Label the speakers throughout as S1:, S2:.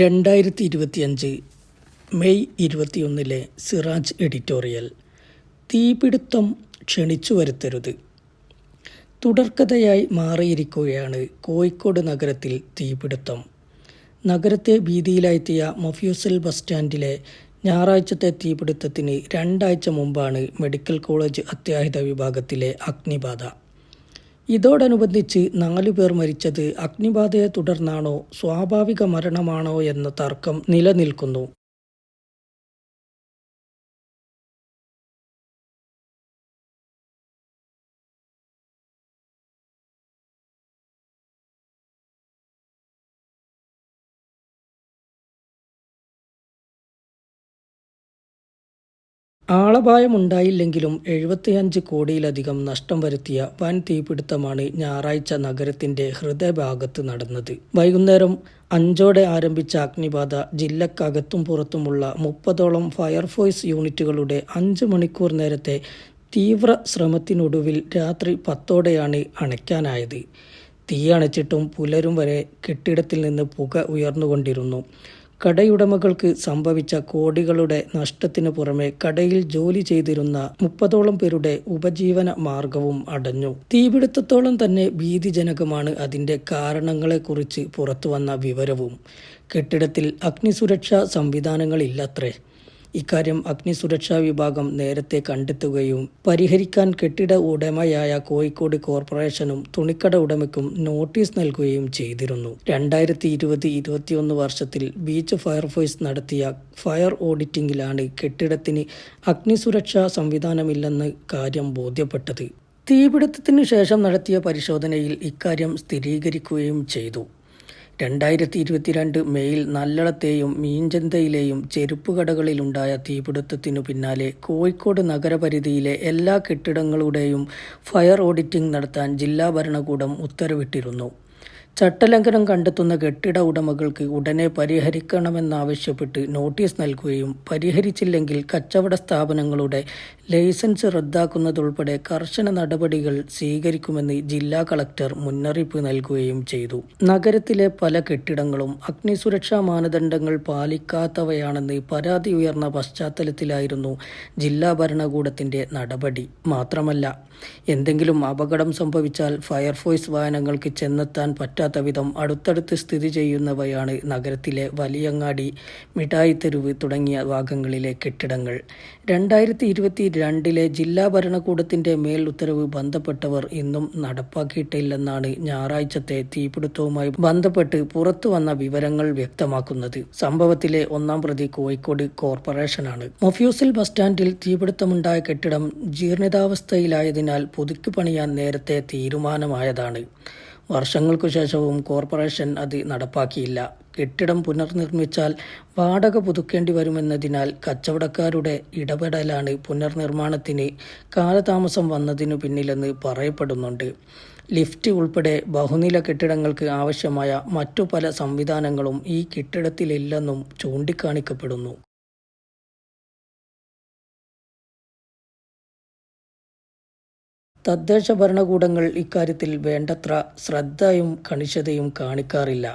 S1: രണ്ടായിരത്തി ഇരുപത്തിയഞ്ച് മെയ് ഇരുപത്തിയൊന്നിലെ സിറാജ് എഡിറ്റോറിയൽ. തീപിടുത്തം ക്ഷണിച്ചു വരുത്തരുത്. തുടർക്കഥയായി മാറിയിരിക്കുകയാണ് കോഴിക്കോട് നഗരത്തിൽ തീപിടുത്തം. നഗരത്തെ ഭീതിയിലായെത്തിയ മൊഫ്യൂസൽ ബസ് സ്റ്റാൻഡിലെ ഞായറാഴ്ചത്തെ തീപിടുത്തത്തിന് രണ്ടാഴ്ച മുമ്പാണ് മെഡിക്കൽ കോളേജ് അത്യാഹിത വിഭാഗത്തിലെ അഗ്നിബാധ. ഇതോടനുബന്ധിച്ച് നാലുപേർ മരിച്ചത് അഗ്നിബാധയെ തുടർന്നാണോ സ്വാഭാവിക മരണമാണോ എന്ന തർക്കം നിലനിൽക്കുന്നു. ആളപായമുണ്ടായില്ലെങ്കിലും എഴുപത്തിയഞ്ച് കോടിയിലധികം നഷ്ടം വരുത്തിയ വൻ തീപിടുത്തമാണ് ഞായറാഴ്ച നഗരത്തിന്റെ ഹൃദയഭാഗത്ത് നടന്നത്. വൈകുന്നേരം അഞ്ചോടെ ആരംഭിച്ച അഗ്നിബാധ ജില്ലക്കകത്തും പുറത്തുമുള്ള മുപ്പതോളം ഫയർഫോഴ്സ് യൂണിറ്റുകളുടെ അഞ്ച് മണിക്കൂർ നേരത്തെ തീവ്ര ശ്രമത്തിനൊടുവിൽ രാത്രി പത്തോടെയാണ് അണയ്ക്കാനായത്. തീ അണച്ചിട്ടും പുലരും വരെ കെട്ടിടത്തിൽ നിന്ന് പുക ഉയർന്നുകൊണ്ടിരുന്നു. കടയുടമകൾക്ക് സംഭവിച്ച കോടികളുടെ നഷ്ടത്തിനു പുറമെ കടയിൽ ജോലി ചെയ്തിരുന്ന മുപ്പതോളം പേരുടെ ഉപജീവന മാർഗവും അടഞ്ഞു. തീപിടുത്തത്തോളം തന്നെ ഭീതിജനകമാണ് അതിന്റെ കാരണങ്ങളെക്കുറിച്ച് പുറത്തുവന്ന വിവരവും. കെട്ടിടത്തിൽ അഗ്നിസുരക്ഷാ സംവിധാനങ്ങളില്ലത്രേ. ഇക്കാര്യം അഗ്നിസുരക്ഷാ വിഭാഗം നേരത്തെ കണ്ടെത്തുകയും പരിഹരിക്കാൻ കെട്ടിട ഉടമയായ കോഴിക്കോട് കോർപ്പറേഷനും തുണിക്കട ഉടമയ്ക്കും നോട്ടീസ് നൽകുകയും ചെയ്തിരുന്നു. രണ്ടായിരത്തി ഇരുപത് ഇരുപത്തിയൊന്ന് വർഷത്തിൽ ബീച്ച് ഫയർഫോഴ്സ് നടത്തിയ ഫയർ ഓഡിറ്റിംഗിലാണ് കെട്ടിടത്തിന് അഗ്നിസുരക്ഷാ സംവിധാനമില്ലെന്ന് കാര്യം ബോധ്യപ്പെട്ടത്. തീപിടുത്തത്തിനു ശേഷം നടത്തിയ പരിശോധനയിൽ ഇക്കാര്യം സ്ഥിരീകരിക്കുകയും ചെയ്തു. രണ്ടായിരത്തി ഇരുപത്തിരണ്ട് മെയ്യിൽ നല്ലളത്തെയും മീഞ്ചന്തയിലെയും ചെരുപ്പ് കടകളിലുണ്ടായ തീപിടുത്തത്തിനു പിന്നാലെ കോഴിക്കോട് നഗരപരിധിയിലെ എല്ലാ കെട്ടിടങ്ങളുടെയും ഫയർ ഓഡിറ്റിംഗ് നടത്താൻ ജില്ലാ ഭരണകൂടം ഉത്തരവിട്ടിരുന്നു. ചട്ടലംഘനം കണ്ടെത്തുന്ന കെട്ടിട ഉടമകൾക്ക് ഉടനെ പരിഹരിക്കണമെന്നാവശ്യപ്പെട്ട് നോട്ടീസ് നൽകുകയും പരിഹരിച്ചില്ലെങ്കിൽ കച്ചവട സ്ഥാപനങ്ങളുടെ ലൈസൻസ് റദ്ദാക്കുന്നതുൾപ്പെടെ കർശന നടപടികൾ സ്വീകരിക്കുമെന്ന് ജില്ലാ കളക്ടർ മുന്നറിയിപ്പ് നൽകുകയും ചെയ്തു. നഗരത്തിലെ പല കെട്ടിടങ്ങളും അഗ്നിസുരക്ഷാ മാനദണ്ഡങ്ങൾ പാലിക്കാത്തവയാണെന്ന് പരാതി ഉയർന്ന പശ്ചാത്തലത്തിലായിരുന്നു ജില്ലാ ഭരണകൂടത്തിന്റെ നടപടി. മാത്രമല്ല എന്തെങ്കിലും അപകടം സംഭവിച്ചാൽ ഫയർഫോഴ്സ് വാഹനങ്ങൾക്ക് ചെന്നെത്താൻ പറ്റാത്ത വിധം അടുത്തടുത്ത് സ്ഥിതി ചെയ്യുന്നവയാണ് നഗരത്തിലെ വലിയങ്ങാടി മിഠായിത്തെരുവ് തുടങ്ങിയ ഭാഗങ്ങളിലെ കെട്ടിടങ്ങൾ. രണ്ടായിരത്തി ഇരുപത്തി രണ്ടിലെ ജില്ലാ ഭരണകൂടത്തിന്റെ മേൽ ഉത്തരവ് ബന്ധപ്പെട്ടവർ ഇന്നും നടപ്പാക്കിയിട്ടില്ലെന്നാണ് ഞായറാഴ്ചത്തെ തീപിടുത്തവുമായി ബന്ധപ്പെട്ട് പുറത്തു വന്ന വിവരങ്ങൾ വ്യക്തമാക്കുന്നത്. സംഭവത്തിലെ ഒന്നാം പ്രതി കോഴിക്കോട് കോർപ്പറേഷനാണ്. മൊഫ്യൂസിൽ ബസ് സ്റ്റാൻഡിൽ തീപിടുത്തമുണ്ടായ കെട്ടിടം ജീർണിതാവസ്ഥയിലായതിനാൽ പുതുക്കി പണിയാൻ നേരത്തെ തീരുമാനമായതാണ്. വർഷങ്ങൾക്കു ശേഷവും കോർപ്പറേഷൻ അത് നടപ്പാക്കിയില്ല. കെട്ടിടം പുനർനിർമ്മിച്ചാൽ വാടക പുതുക്കേണ്ടി വരുമെന്നതിനാൽ കച്ചവടക്കാരുടെ ഇടപെടലാണ് പുനർനിർമ്മാണത്തിന് കാലതാമസം വന്നതിനു പിന്നിലെന്ന് പറയപ്പെടുന്നുണ്ട്. ലിഫ്റ്റ് ഉൾപ്പെടെ ബഹുനില കെട്ടിടങ്ങൾക്ക് ആവശ്യമായ മറ്റു പല സംവിധാനങ്ങളും ഈ കെട്ടിടത്തിലില്ലെന്നും ചൂണ്ടിക്കാണിക്കപ്പെടുന്നു. തദ്ദേശ ഭരണകൂടങ്ങൾ ഇക്കാര്യത്തിൽ വേണ്ടത്ര ശ്രദ്ധയും കണിശതയും കാണിക്കാറില്ല.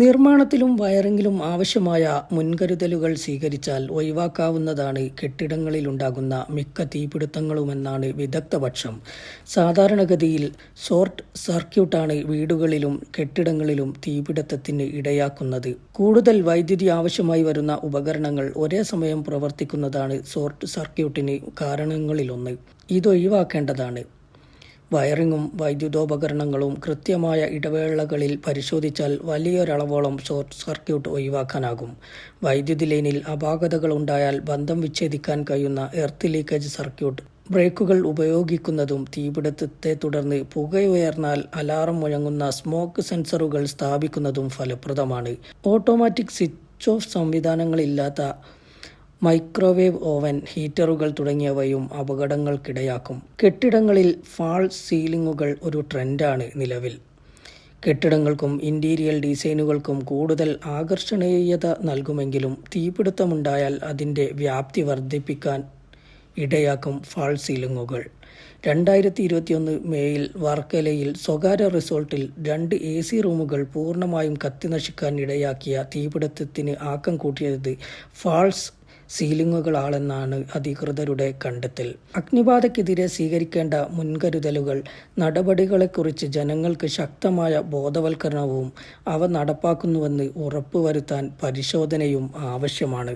S1: നിർമ്മാണത്തിലും വയറിങ്ങിലും ആവശ്യമായ മുൻകരുതലുകൾ സ്വീകരിച്ചാൽ ഒഴിവാക്കാവുന്നതാണ് കെട്ടിടങ്ങളിലുണ്ടാകുന്ന മിക്ക തീപിടുത്തങ്ങളുമെന്നാണ് വിദഗ്ധപക്ഷം സാധാരണഗതിയിൽ ഷോർട്ട് സർക്യൂട്ടാണ് വീടുകളിലും കെട്ടിടങ്ങളിലും തീപിടുത്തത്തിന് ഇടയാക്കുന്നത്. കൂടുതൽ വൈദ്യുതി ആവശ്യമായി വരുന്ന ഉപകരണങ്ങൾ ഒരേ സമയം പ്രവർത്തിക്കുന്നതാണ് ഷോർട്ട് സർക്യൂട്ടിന് കാരണങ്ങളിലൊന്ന്. ഇതൊഴിവാക്കേണ്ടതാണ്. വയറിങ്ങും വൈദ്യുതോപകരണങ്ങളും കൃത്യമായ ഇടവേളകളിൽ പരിശോധിച്ചാൽ വലിയൊരളവോളം ഷോർട്ട് സർക്യൂട്ട് ഒഴിവാക്കാനാകും. വൈദ്യുതി ലൈനിൽ അപാകതകളുണ്ടായാൽ ബന്ധം വിച്ഛേദിക്കാൻ കഴിയുന്ന എർത്ത് ലീക്കേജ് സർക്യൂട്ട്. ബ്രേക്കുകൾ ഉപയോഗിക്കുന്നതും തീപിടുത്തത്തെ തുടർന്ന് പുകയുയർന്നാൽ അലാറം മുഴങ്ങുന്ന സ്മോക്ക് സെൻസറുകൾ സ്ഥാപിക്കുന്നതും ഫലപ്രദമാണ്. ഓട്ടോമാറ്റിക് സ്വിച്ച് ഓഫ് സംവിധാനങ്ങളില്ലാത്ത മൈക്രോവേവ് ഓവൻ ഹീറ്ററുകൾ തുടങ്ങിയവയും അപകടങ്ങൾക്കിടയാക്കും. കെട്ടിടങ്ങളിൽ ഫാൾ സീലിംഗുകൾ ഒരു ട്രെൻഡാണ് നിലവിൽ. കെട്ടിടങ്ങൾക്കും ഇന്റീരിയൽ ഡിസൈനുകൾക്കും കൂടുതൽ ആകർഷണീയത നൽകുമെങ്കിലും തീപിടുത്തമുണ്ടായാൽ അതിന്റെ വ്യാപ്തി വർദ്ധിപ്പിക്കാൻ ഇടയാക്കും ഫാൾ സീലിംഗുകൾ. രണ്ടായിരത്തി ഇരുപത്തിയൊന്ന് മേയിൽ വർക്കലയിൽ സ്വകാര്യ റിസോർട്ടിൽ രണ്ട് എ സി റൂമുകൾ പൂർണമായും കത്തിനശിക്കാൻ ഇടയാക്കിയ തീപിടുത്തത്തിന് ആക്കം കൂട്ടിയത് ഫാൾസ് സീലിംഗുകളാണെന്നാണ് അധികൃതരുടെ കണ്ടെത്തൽ. അഗ്നിബാധയ്ക്കെതിരെ സ്വീകരിക്കേണ്ട മുൻകരുതലുകൾ നടപടികളെക്കുറിച്ച് ജനങ്ങൾക്ക് ശക്തമായ ബോധവൽക്കരണവും അവ നടപ്പാക്കുന്നുവെന്ന് ഉറപ്പുവരുത്താൻ പരിശോധനയും ആവശ്യമാണ്.